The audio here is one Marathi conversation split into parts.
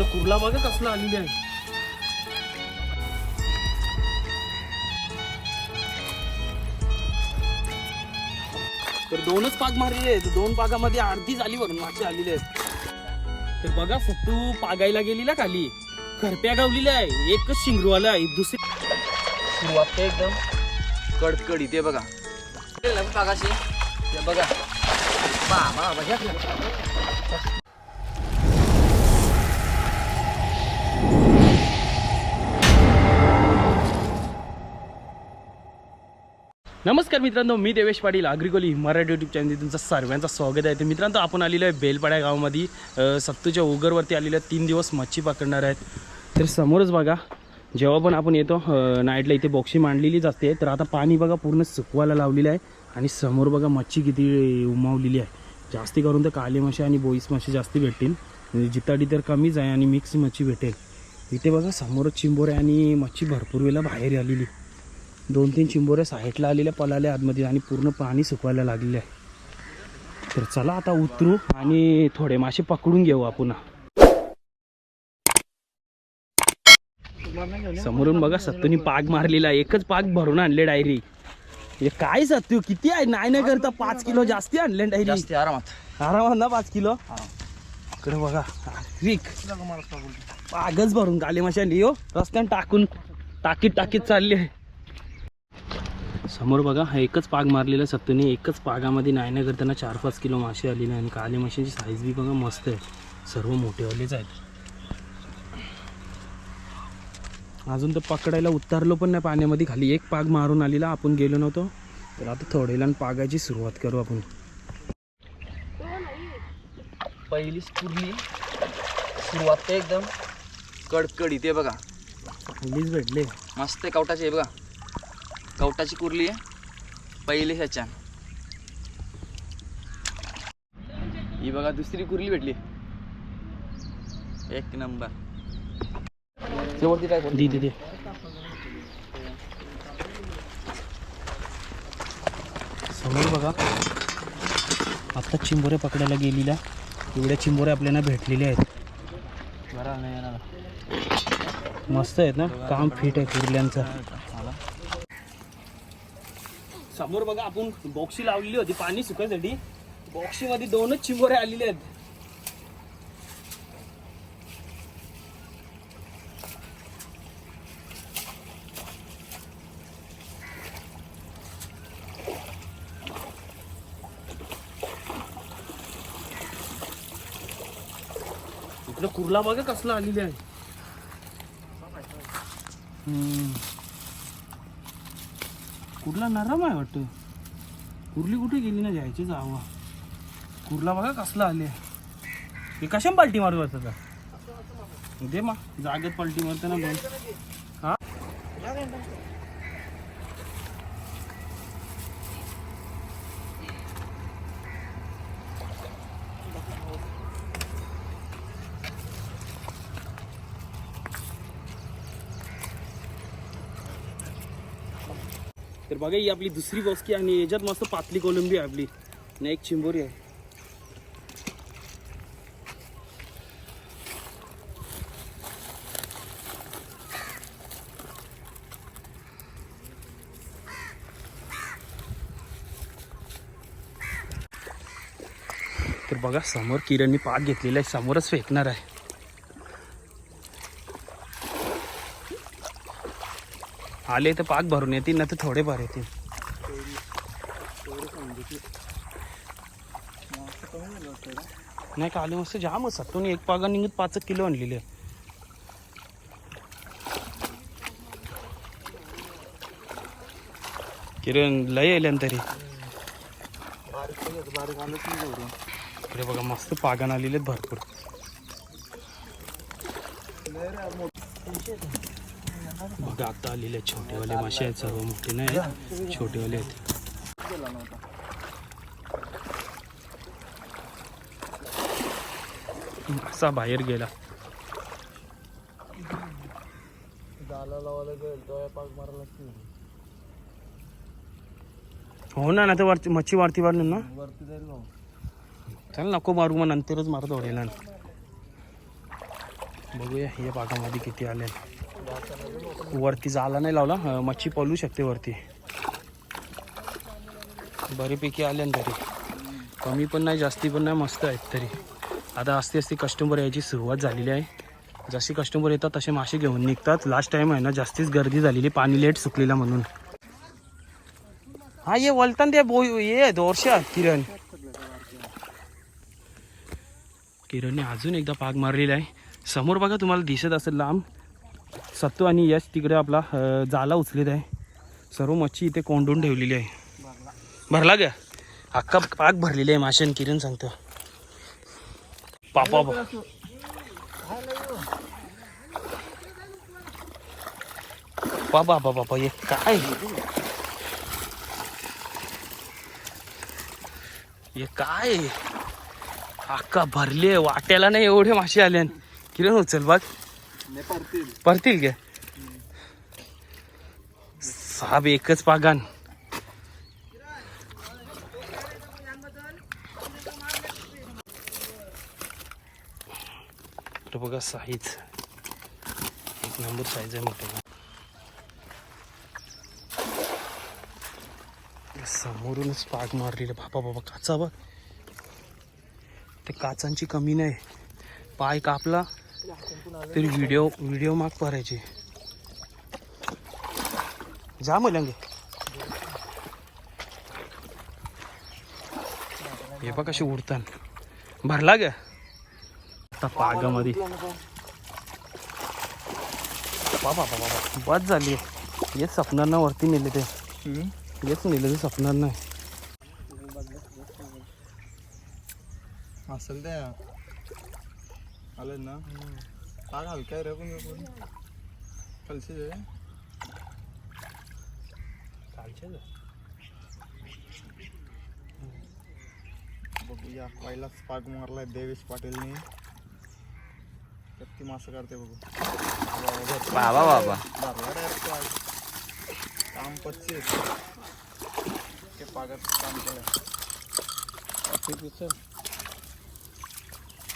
इकडे कुर्ला बघा कसला आलेली आहे तर दोनच पाग मारलेले आहेत. दोन पागामध्ये अर्धी झाली वरून मासे आलेले आहेत. तर बघा सत्तू पागायला गेलेला खाली. करप्या गावलेल्या आहे. एकच शिंगरूवाला आहे. दुसरी सुरुवात ते एकदम. कडकडी ते बघा. पागाशी. ते बघा. बाबा बघा. नमस्कार मित्रांनो मी देवेश पाटील अग्रिकोली मराठी युट्यूब चॅनल तुमचं सर्वांचं स्वागत आहे. तर मित्रांनो आपण आलेलो आहे बेलपाड्या गावामध्ये. सत्तूच्या ओगरवरती आलेल्या तीन दिवस मच्छी पकडणार आहेत. तर समोरच बघा जेव्हा पण आपण येतो नाईटला इथे बॉक्सी मांडलेली जाते तर आता पाणी बघा पूर्ण सुकवायला लावलेलं आहे. आणि समोर बघा मच्छी किती उमावलेली आहे. जास्ती करून तर काले मासे आणि बोईस मासे जास्ती भेटतील. म्हणजे जिताडी तर कमीच आहे आणि मिक्स मच्छी भेटेल. इथे बघा समोरच चिंबोरे आणि मच्छी भरपूर वेळेला बाहेर आलेली. दोन तीन चिंबोऱ्या साईडला आलेल्या पलाल्या आतमध्ये आणि पूर्ण पाणी सुकवायला लागलेलं आहे. तर चला आता उतरू आणि थोडे मासे पकडून घेऊ आपण. समोरून बघा सत्तूनी पाग मारलेला. एकच पाग भरून आणले डायरी. हे काय सत्तू किती आहे? नाही नाही करता पाच किलो जास्ती आणले डायरी. आरामात. आरामात ना पाच किलो? इकडे बघा. पागच भरून गाली माशांनी हो रस्त्याने टाकून टाकीत टाकीत चालली आहे. समोर बघा हा एकच पाग मारलेला सत्तूने. एकच पागामध्ये नाही नाही करताना चार पाच किलो मासे आलेले आणि काले माशांची साईज बी बघा मस्त आहे. सर्व मोठेवालेच आहेत. अजून तर पकडायला उतरलो पण नाही पाण्यामध्ये. खाली एक पाग मारून आलेला. आपण गेलो नव्हतो. तर आता थोड्याला पागाची सुरुवात करू आपण. पहिलीच कुर्ली सुरुवात ते एकदम. कडकडी ते बघा. हल्लीच भेटले. मस्त आहे कवटाची आहे बघा. कवटाची कुर्ली आहे. पहिली ह्याच्या ही बघा दुसरी कुर्ली भेटली. एक नंबर. शेवटची काय दे दे दे. समोर बघा. आत्ता चिंबोऱ्या पकडायला गेलेल्या. एवढ्या चिंबोऱ्या आपल्याला भेटलेल्या आहेत. बरं नाही येणार. मस्त आहेत ना? काम फिट आहे कुर्ल्यांचं. समोर बघा आपण बॉक्सी लावलेली होती पाणी सुकायसाठी. बॉक्सी मध्ये दोनच चिंबोरे आलेले आहेत. कुर्ला बघा कसला आलेली आहे. कुर्ला नरम आहे वाटतं. कुर्ली कुठे गेली ना जायची जावा कुर्ला बघा कसला आले. हे कशा पालटी मारू आता दे मा जागेत पालटी मारते ना दोन. हा? तर बघा ही आपली दुसरी बॉस्की आणि याच्यात मस्त पातली कोलंबी आहे आपली. आणि एक चिंबोरी आहे. तर बघा समोर किरणनी पाक घेतलेला आहे. समोरच फेकणार आहे. आले तर पाक भरून येतील ना तर थोडेफार येतील. नाही काली मस्त जाम सत्तून एक पागा निघत पाच किलो आणलेले. किरण लय येल्या तरी. इकडे बघा मस्त पागान आलेले भरपूर. बघा आता आलेले आहेत छोटेवाले. मासे आहेत सर्व मोठे नाही छोटेवाले आहेत. मासा बाहेर गेला. हो ना ना तर वरती मच्छी वाढती वाढणार ना. वरती चल नको मारू मग नंतरच मारतो ना बघूया या बागामध्ये किती आले वरती जाला नाही लावला. मच्छी पळू शकते वरती. बरेपैकी आले ना तरी कमी पण नाही जास्ती पण नाही मस्त आहेत तरी. आता असते असते कस्टमर यायची सुरुवात झालेली आहे. जसे कस्टमर येतात तसे मासे घेऊन निघतात. लास्ट टाइम आहे ना जास्तीच गर्दी झालेली. पाणी लेट सुकलेला म्हणून. हा ये वलतान ते बो ये दोरशा किरण. किरणने अजून एकदा पाग मारलेला आहे. समोर बघा तुम्हाला दिसत असेल लांब. सत्तू आणि यश तिकडे आपला जाला उचलीत आहे. सर्व मच्छी इथे कोंडून ठेवलेली आहे. भरला ग अख्खा पाक भरलेली आहे माशान किरण सांगतो. पापा बा बाबा बाबा बाबा हे काय? हे काय? अक्का भरले वाट्याला नाही एवढे मासे आले किरण उचल बघ. परतील. गे. साहेब एकच पागान. तर बघा साईज एक नंबर साईज आहे मोठा. समोरूनच पाग मारलेलं. बाबा बाबा काचा बघ. ते काचांची कमी नाही. पाय कापला. तरी व्हिडिओ व्हिडिओ माग करायचे जा मलंगे. हे बघ कसे उडतात भरला ग. आता पागामध्ये. बाबा बाबा बाबा. बस झाली. हेच सपनार ना वरती नेले ते. हेच नेले ते सपनार नाही असेल त्या आलं ना? पाग हलकाय रे पण पण. कलशी रे बघूया पहिलाच पाग मारलाय देवेश पाटीलनी. किती मासे काढते बघू. बाबा बाबा. काम पच्चीस. ते पागात काम केलं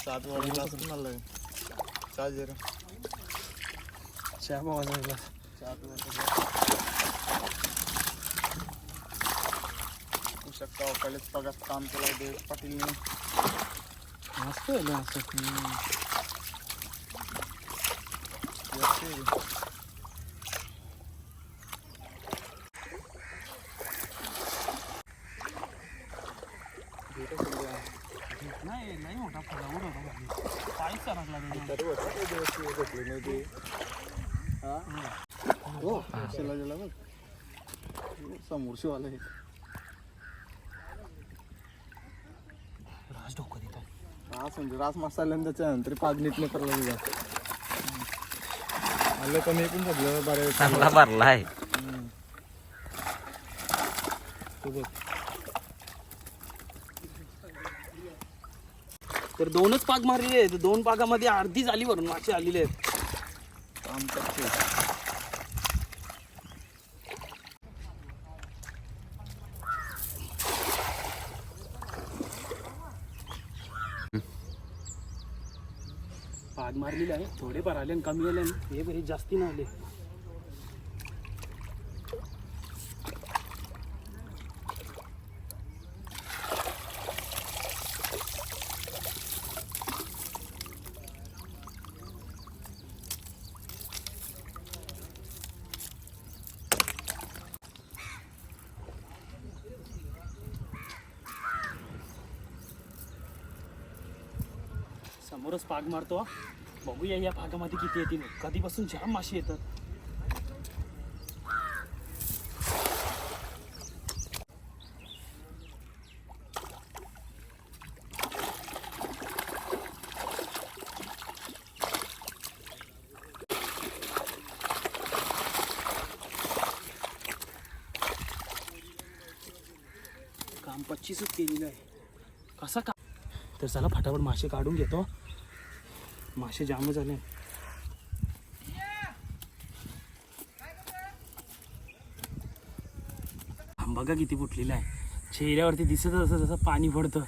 सात वाजता असं आलंय चार जरा चहा वाजवला चार वाजता होऊ शकता पहिलेच पगार काम केलं देवेश पाटीलने मस्त आहे ना असं येते. नाही नाही मोठा फळावर होता खाली. पायच सरकला त्याच्यावर. तरी होतं ते दिवस ते भेटले नाही ते हा हो शिला गेला बघ समोर शिवाला आहे राज डोकं देतात रास म्हणजे रास मसाला त्याच्यानंतर पाग नीट नाही करायला आलं कमी पण सगळं बरं चांगला भरलाय तू बघ. तर दोनच पाग मारलेले आहेत. दोन पागामध्ये अर्धी झाली वरून मासे आलेले आहेत. काम करते पाग मारलेले आहे थोडेफार आले आणि कमी आले हे जास्ती नाही आले समोरच पाग मारतो बघूया या भागामध्ये किती येतील. कधीपासून जाम मासे येतात. काम पच्चीसच केलेलं आहे. कसा का तर चला फटाफट मासे काढून घेतो. मासे जाम झाले. बघा किती फुटलेला आहे. चेहऱ्यावरती दिसत असं जसं पाणी पडतं.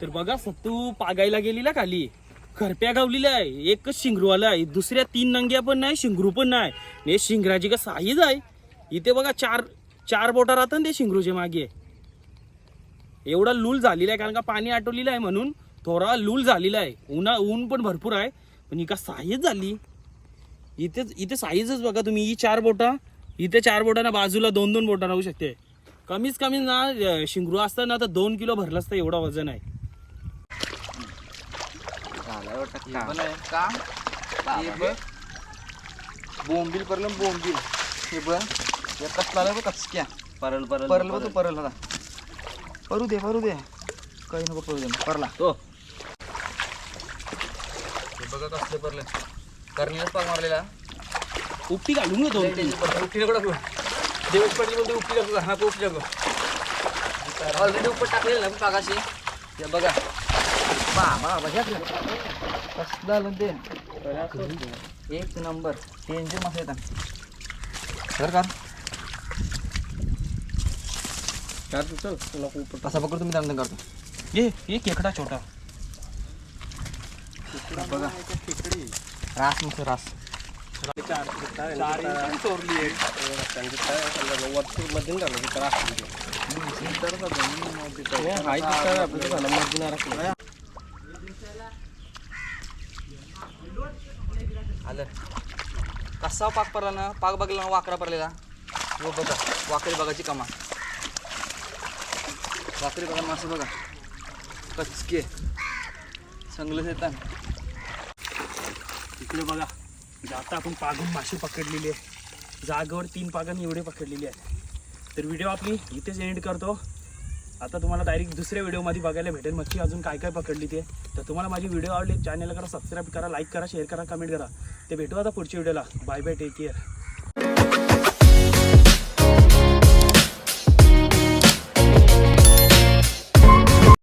तर बघा सत्तू पागायला गेलेला खाली. खरप्या गावलेल्या आहे. एकच शिंगरूवाला आहे. दुसऱ्या तीन नंग्या पण नाही शिंगरू पण नाही. हे शिंगराची का साईज आहे? इथे बघा चार चार बोटा राहतात ना ते शिंगरूचे मागे. एवढा लूल झालेला आहे कारण का पाणी आटवलेलं आहे म्हणून थोडा लूल झालेला आहे. उन्हा ऊन पण भरपूर आहे. पण ही का साईज झाली? इथेच इथे साईजच बघा तुम्ही. ही चार बोटा इथे चार बोटांना बाजूला दोन दोन बोटा राहू शकते. कमीच कमी ना शिंगरू असतं ना तर दोन किलो भरलं असतं एवढा वजन आहे. बोंबील परलं बोंबील. हे बघ. या कसला परल परल परल बघ तू परल आता परू दे परू दे. काही नको परू दे परला. तो. हे बघा कसले परले. करणीलाच पाक मारलेला. उपटी घालून घेतो. उपटी नको टाकू देवेश पाटील बोलतो उपटी टाकू हा उपटी टाकू ऑलरेडी उपर टाकलेलं ना पागाशी हे बघा. बाबा बघा कसलं आलं ते? एक नंबर. टेन्शन मस्त येतात सर का कसा पकडतो तुम्ही त्यानंतर करतो ये ये खेकडा छोटा। बघा रास मस्त रास। आलं कसा पाक पडला ना पाक बघला ना वाकडा पडलेला व बघा वाकडी बघाची कमा। वाकडी बघा मासे बघा. कचके. चांगलंच येतात. इकडे बघा म्हणजे आता आपण पागून मासे पकडलेले आहे जागेवर तीन पागांनी एवढे पकडलेले आहेत. तर व्हिडिओ आपली इथेच एंड करतो. आता तुम्हाला डायरेक्ट दुसऱ्या व्हिडिओमध्ये बघायला भेटेल मच्छी अजून काय काय पकडली ते. तर तुम्हाला माझी व्हिडिओ आवडली चॅनलला करा सबस्क्राईब करा लाईक करा शेअर करा कमेंट करा. ते भेटू आता पुढच्या व्हिडिओला. Bye bye take care